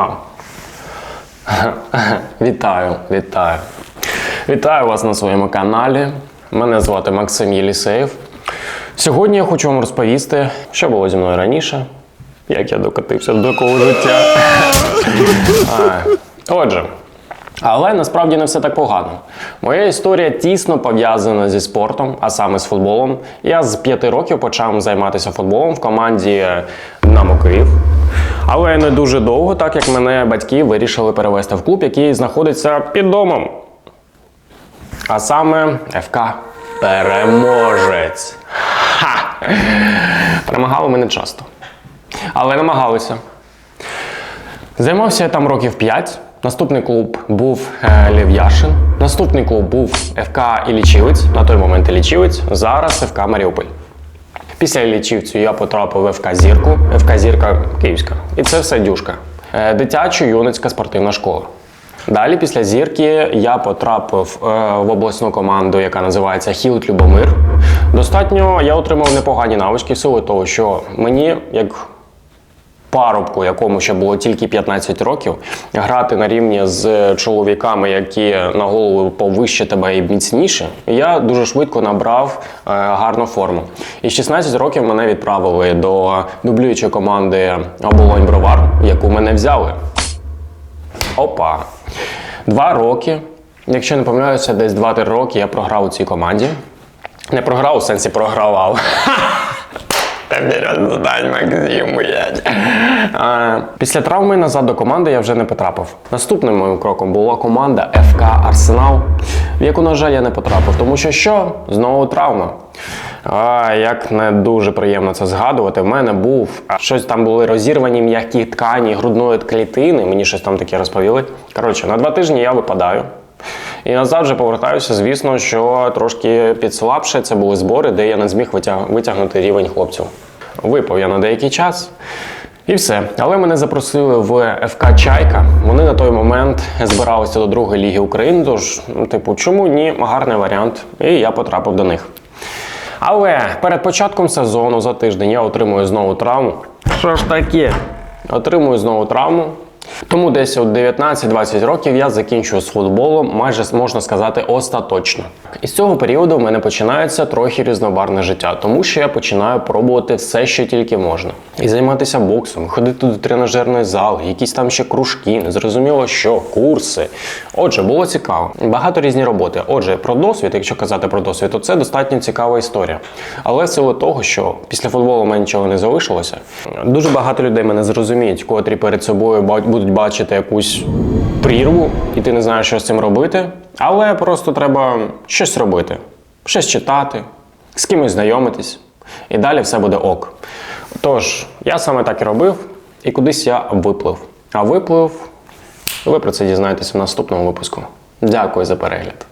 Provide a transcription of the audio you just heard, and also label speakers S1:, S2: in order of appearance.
S1: А. Вітаю, вітаю. Вітаю вас на своєму каналі. Мене звати Максим Єлісеєв. Сьогодні я хочу вам розповісти, що було зі мною раніше, як я докотився до кого життя. Отже але насправді не все так погано. Моя історія тісно пов'язана зі спортом, а саме з футболом. Я з п'яти років почав займатися футболом в команді Динамо Київ. Але не дуже довго, так як мене батьки вирішили перевести в клуб, який знаходиться під домом. А саме ФК Переможець. Ха! Перемагали ми не часто. Але намагалися. Займався я там років 5. Наступний клуб був е, Лев Яшин. Наступний клуб був ФК Ілічівець, на той момент Ілічівець, зараз ФК Маріуполь. Після Ілічівцю я потрапив в ФК Зірку, ФК Зірка Київська. І це все дюшка. Е, Дитячо-юницька спортивна школа. Далі, після зірки, я потрапив е, в обласну команду, яка називається Хілт Любомир. Достатньо я отримав непогані навички в силу того, що мені, як парубку, якому ще було тільки 15 років, грати на рівні з чоловіками, які на голову повище тебе і міцніше, я дуже швидко набрав е, гарну форму. І 16 років мене відправили до дублюючої команди Оболонь Бровар, яку мене взяли. Опа. Два роки. Якщо не помиляюся, десь 2-3 роки я програв у цій команді. Не програв у сенсі програвав. Тобі роздань, Максим, блядь. А, Після травми назад до команди я вже не потрапив. Наступним моїм кроком була команда ФК Арсенал, в яку, на жаль, я не потрапив, тому що що? Знову травма. А, як не дуже приємно це згадувати. В мене був щось там були розірвані м'які ткані грудної клітини. Мені щось там таке розповіли. Коротше, на два тижні я випадаю. І назад вже повертаюся, звісно, що трошки підслабше. Це були збори, де я не зміг витягнути рівень хлопців. Випав я на деякий час. І все. Але мене запросили в ФК Чайка. Вони на той момент збиралися до другої ліги України. Тож, ну, типу, чому ні? Гарний варіант. І я потрапив до них. Але перед початком сезону за тиждень я отримую знову травму. Що ж таке? Отримую знову травму. Тому десь от 19-20 років я закінчую з футболом, майже можна сказати, остаточно. І з цього періоду в мене починається трохи різнобарне життя, тому що я починаю пробувати все, що тільки можна. І займатися боксом, ходити до тренажерної зали, якісь там ще кружки, незрозуміло що, курси. Отже, було цікаво. Багато різні роботи. Отже, про досвід, якщо казати про досвід, то це достатньо цікава історія. Але в силу того, що після футболу мене нічого не залишилося, дуже багато людей мене зрозуміють, котрі перед собою ба- будуть бачити якусь прірву, і ти не знаєш, що з цим робити. Але просто треба щось робити, щось читати, з кимось знайомитись, і далі все буде ок. Тож, я саме так і робив, і кудись я виплив. А виплив, ви про це дізнаєтесь в наступному випуску. Дякую за перегляд.